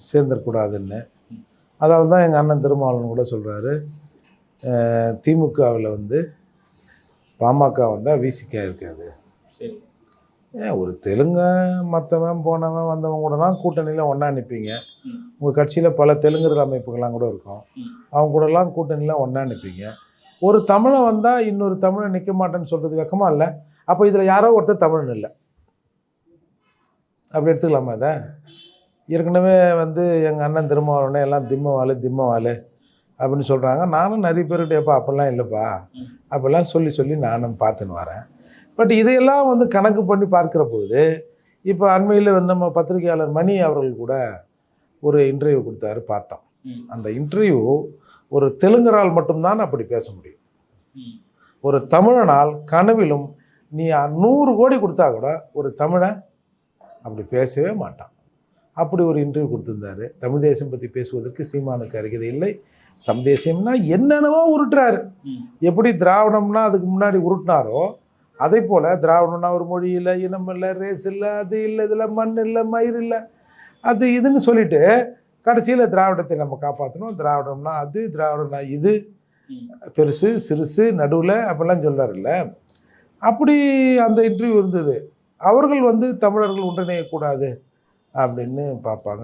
சேர்ந்துடக்கூடாதுன்னு அதாவது தான் எங்கள் அண்ணன் திருமாவளவன் கூட சொல்கிறாரு திமுகவில் வந்து பாமக வந்தால் விசிகா இருக்காது. சரி. ஏன் ஒரு தெலுங்க மற்றவன் போனவன் வந்தவன் கூடலாம் கூட்டணியில் ஒன்றா நிற்பீங்க ம். உங்கள் கட்சியில் பல தெலுங்கர் அமைப்புகள்லாம் கூட இருக்கும். அவங்க கூடலாம் கூட்டணியில் ஒன்றா நிற்பீங்க ஒரு தமிழன் வந்தால் இன்னொரு தமிழன் நிற்க மாட்டேன்னு சொல்கிறது வெக்கமா இல்லை. அப்போ இதில் யாரோ ஒருத்தர் தமிழன் இல்லை. அப்படி எடுத்துக்கலாமா இதை? ஏற்கனவே வந்து எங்கள் அண்ணன் திருமாவளவனே எல்லாம் திம்மவாள் திம்மவாள் அப்படின்னு சொல்கிறாங்க நானும் நிறைய பேர்கிட்ட எப்பா அப்படிலாம் இல்லைப்பா. அப்படிலாம் சொல்லி சொல்லி நானும் பார்த்துன்னு வரேன் பட் இதையெல்லாம் வந்து கணக்கு பண்ணி பார்க்குற பொழுது இப்போ அண்மையில் நம்ம பத்திரிகையாளர் மணி அவர்கள் கூட ஒரு இன்டர்வியூ கொடுத்தாரு பார்த்தோம். அந்த இன்டர்வியூ ஒரு தெலுங்கரால் மட்டும்தான் அப்படி பேச முடியும். ஒரு தமிழனால் கனவிலும் நீ நூறு கோடி கொடுத்தா கூட ஒரு தமிழன் அப்படி பேசவே மாட்டான் அப்படி ஒரு இன்டர்வியூ கொடுத்துருந்தாரு. தமிழ் தேசம் பற்றி பேசுவதற்கு சீமானுக்கு அருகதை இல்லை. சம் தேசியம்னா என்னென்னவோ உருட்டுறாரு. எப்படி திராவிடம்னா அதுக்கு முன்னாடி உருட்டினாரோ அதே போல் திராவிடம்னா ஒரு மொழி இல்லை இனம் இல்லை ரேஸ் இல்லை அது இல்லை இதில் மண் இல்லை மயிர் இல்லை அது இதுன்னு சொல்லிட்டு கடைசியில் திராவிடத்தை நம்ம காப்பாற்றணும் திராவிடம்னா அது திராவிடம்னா இது. பெருசு சிறுசு நடுவில் அப்படிலாம் சொல்கிறாருல்ல அப்படி அந்த இன்டர்வியூ இருந்தது. அவர்கள் வந்து தமிழர்கள் ஒன்றிணையக்கூடாது. அப்படின்னு பார்ப்பாங்க.